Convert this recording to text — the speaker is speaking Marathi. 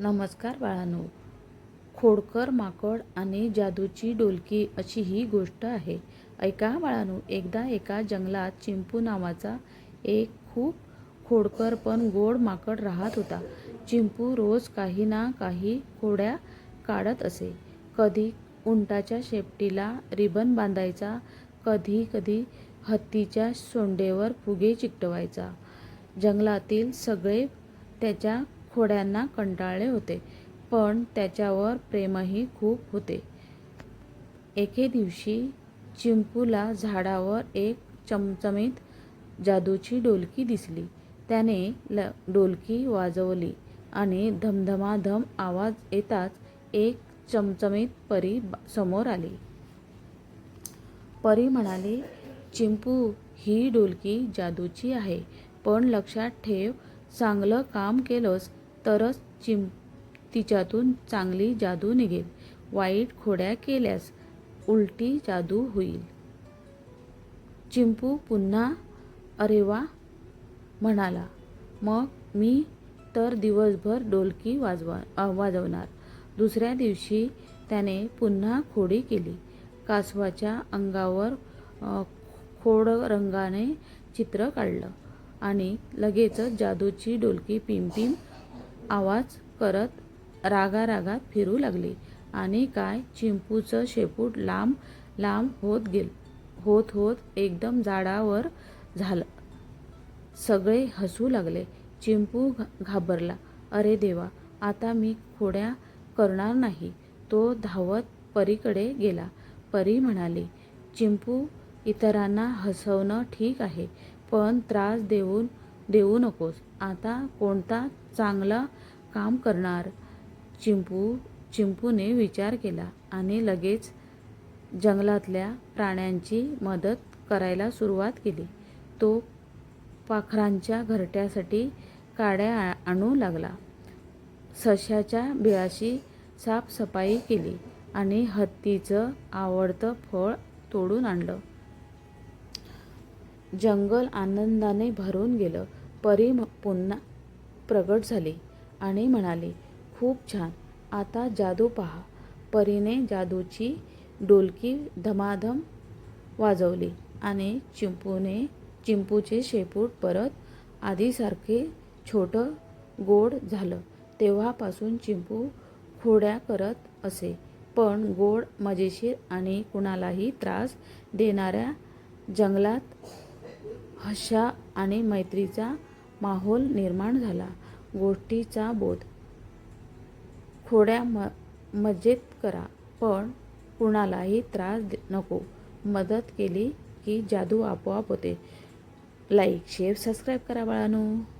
नमस्कार बाळानो. खोडकर माकड आणि जादूची डोलकी अशी ही गोष्ट आहे. ऐका बाळानो एकदा एका जंगलात चिंपू नावाचा एक खूप खोडकर पण गोड माकड राहत होता. चिंपू रोज काही ना काही खोड्या काढत असे. कधी उंटाच्या शेपटीला रिबन बांधायचा कधी कधी हत्तीच्या सोंडेवर फुगे चिकटवायचा. जंगलातील सगळे त्याच्या खोड्यांना कंटाळले होते पण त्याच्यावर प्रेमही खूप होते. एके दिवशी चिंपूला झाडावर एक चमचमीत जादूची डोलकी दिसली. त्याने ल डोलकी वाजवली आणि धमधमाधम आवाज येताच एक चमचमीत परी समोर आली. परी म्हणाली चिंपू ही डोलकी जादूची आहे पण लक्षात ठेव चांगलं काम केलंस तरच चिं तिच्यातून चांगली जादू निघेल. वाईट खोड्या केल्यास उलटी जादू होईल. चिंपू पुन्हा अरे वा म्हणाला. मग मी तर दिवसभर डोलकी वाजवा वाजवणार. दुसऱ्या दिवशी त्याने पुन्हा खोडी केली. कासवाच्या अंगावर खोड रंगाने चित्र काढलं आणि लगेचच जादूची डोलकी पिंपिम आवाज करत रागारागात फिरू लागली. आणि काय? चिंपूचं शेपूट लांब लांब होत गेल होत होत एकदम झाडावर झालं. सगळे हसू लागले. चिंपू घा घाबरला. अरे देवा आता मी खोड्या करणार नाही. तो धावत परीकडे गेला. परी म्हणाली चिंपू इतरांना हसवणं ठीक आहे पण त्रास देऊन देऊ नकोस. आता कोणता चांगला काम करणार? चिंपू चिंपूने विचार केला आणि लगेच जंगलातल्या प्राण्यांची मदत करायला सुरुवात केली. तो पाखरांच्या घरट्यासाठी काड्या आ- आणू लागला. सश्याच्या बिळाशी साफसफाई केली आणि हत्तीचं आवडतं फळ तोडून आणलं. जंगल आनंदाने भरून गेलं. परी म- पुन्हा प्रगट झाली आणि म्हणाली खूप छान. आता जादू पहा. परीने जादूची डोलकी धमाधम वाजवली आणि चिंपूने चिंपूचे शेपूट परत आधीसारखे छोटं गोड झालं. तेव्हापासून चिंपू खोड्या करत असे. पण गोड मजेशीर आणि कुणालाही त्रास देणाऱ्या जंगलात हशा आणि मैत्रीचा माहोल निर्माण झाला. गोष्टीचा बोध. खोड्या म मजेत करा पण कुणालाही त्रास नको. मदत केली की जादू आपोआप होते. लाईक शेअर सबस्क्राईब करा बाळांनो.